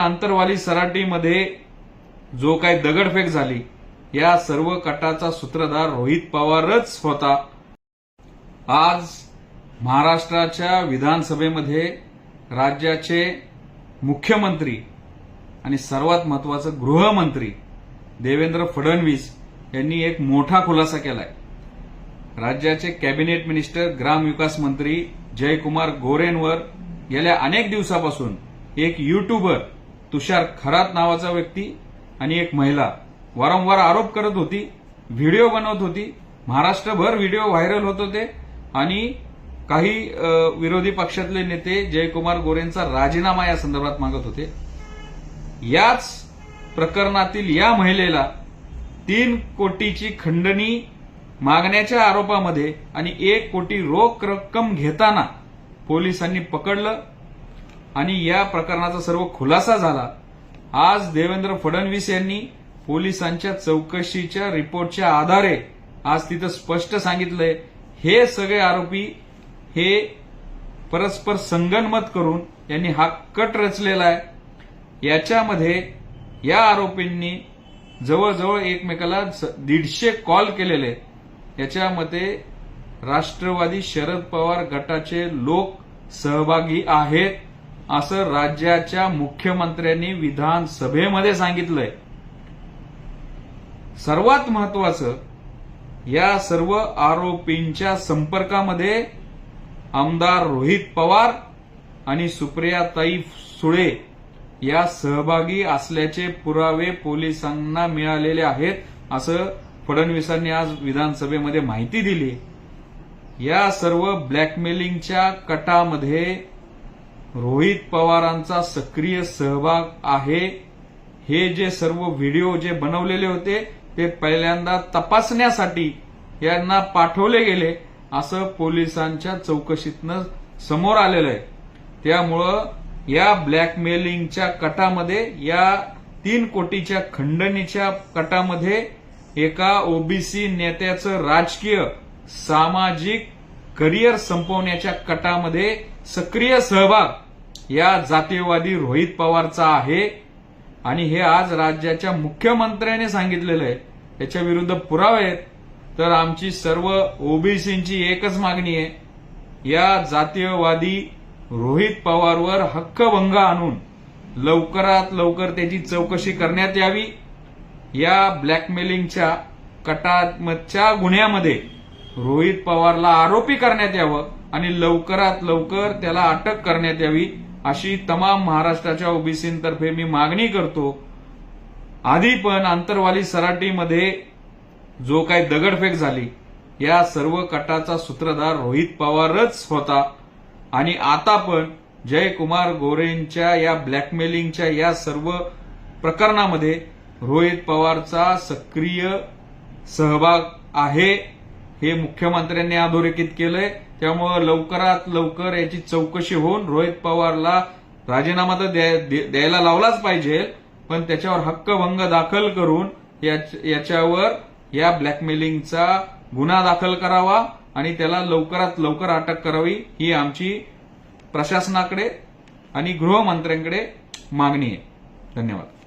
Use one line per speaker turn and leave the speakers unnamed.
आंतरवाली सराटीमध्ये जो काही दगडफेक झाली या सर्व कटाचा सूत्रधार रोहित पवारच होता. आज महाराष्ट्राच्या विधानसभेमध्ये राज्याचे मुख्यमंत्री आणि सर्वात महत्वाचं गृहमंत्री देवेंद्र फडणवीस यांनी एक मोठा खुलासा केलाय. राज्याचे कॅबिनेट मिनिस्टर ग्रामविकास मंत्री जयकुमार गोरेंवर गेल्या अनेक दिवसापासून एक युट्यूबर तुषार खरात नावाचा व्यक्ती आणि एक महिला वारंवार आरोप करत होती व्हिडिओ बनवत होती. महाराष्ट्रभर व्हिडिओ व्हायरल होत होते आणि काही विरोधी पक्षातले नेते जयकुमार गोरेंचा राजीनामा या संदर्भात मागत होते. याच प्रकरणातील या महिलेला तीन कोटीची खंडणी मागण्याच्या आरोपामध्ये आणि एक कोटी रोख रक्कम घेताना पोलिसांनी पकडलं. आणि या प्रकरणाचा सर्व खुलासा झाला. आज देवेंद्र फडणवीस यांनी पोलिसांच्या चौकशीच्या रिपोर्टच्या आधारे आज तिथं स्पष्ट सांगितलंय हे सगळे आरोपी हे परस्पर संगनमत करून यांनी हा कट रचलेला आहे. याच्यामध्ये या आरोपींनी जवळजवळ एकमेकाला स- दीडशे कॉल केलेले. याच्यामध्ये राष्ट्रवादी शरद पवार गटाचे लोक सहभागी आहेत. असं राज्याच्या मुख्यमंत्र्यांनी विधानसभेमध्ये सांगितलंय. सर्वात महत्वाचं या सर्व आरोपींच्या संपर्कामध्ये आमदार रोहित पवार आणि सुप्रियाताई सुळे या सहभागी असल्याचे पुरावे पोलिसांना मिळालेले आहेत असं फडणवीसांनी आज विधानसभेमध्ये माहिती दिली या सर्व ब्लॅकमेलिंगच्या कटामध्ये रोहित पवारांचा सक्रिय सहभाग आहे. हे जे सर्व व्हिडिओ जे बनवलेले होते ते पहिल्यांदा तपासण्यासाठी यांना पाठवले गेले असं पोलिसांच्या चौकशीतनं समोर आलेलं आहे त्यामुळं या ब्लॅकमेलिंगच्या कटामध्ये या तीन कोटीच्या खंडणीच्या कटामध्ये एका ओबीसी नेत्याचं राजकीय सामाजिक करिअर संपवण्याच्या कटामध्ये सक्रिय सहभाग या जातीयवादी रोहित पवारचा आहे. आणि हे आज राज्याच्या मुख्यमंत्र्याने सांगितलेलं आहे. याच्या विरुद्ध पुरावे आहेत. तर आमची सर्व ओबीसींची एकच मागणी आहे. या जातीयवादी रोहित पवारवर हक्कभंग आणून लवकरात लवकर त्याची चौकशी करण्यात यावी. या ब्लॅकमेलिंगच्या कटात्मच्या गुन्ह्यामध्ये रोहित पवारला आरोपी करण्यात यावं. आणि लवकरात लवकर त्याला अटक करण्यात यावी अशी तमाम महाराष्ट्राच्या ओबीसीतर्फे मी मागणी करतो. आधी पण आंतरवाली सराटीमध्ये जो काही दगडफेक झाली या सर्व कटाचा सूत्रधार रोहित पवारच होता. आणि आता पण जयकुमार गोरेंच्या या ब्लॅकमेलिंगच्या या सर्व प्रकरणामध्ये रोहित पवारचा सक्रिय सहभाग आहे. हे मुख्यमंत्र्यांनी अधोरेखित केलंय. त्यामुळं लवकरात लवकर याची चौकशी होऊन रोहित पवारला राजीनामा तर दे- द्यायला लावलाच पाहिजे. पण त्याच्यावर हक्कभंग दाखल करून याच्यावर या ब्लॅकमेलिंगचा गुन्हा दाखल करावा आणि त्याला लवकरात लवकर अटक करावी ही आमची प्रशासनाकडे आणि गृहमंत्र्यांकडे मागणी आहे. धन्यवाद.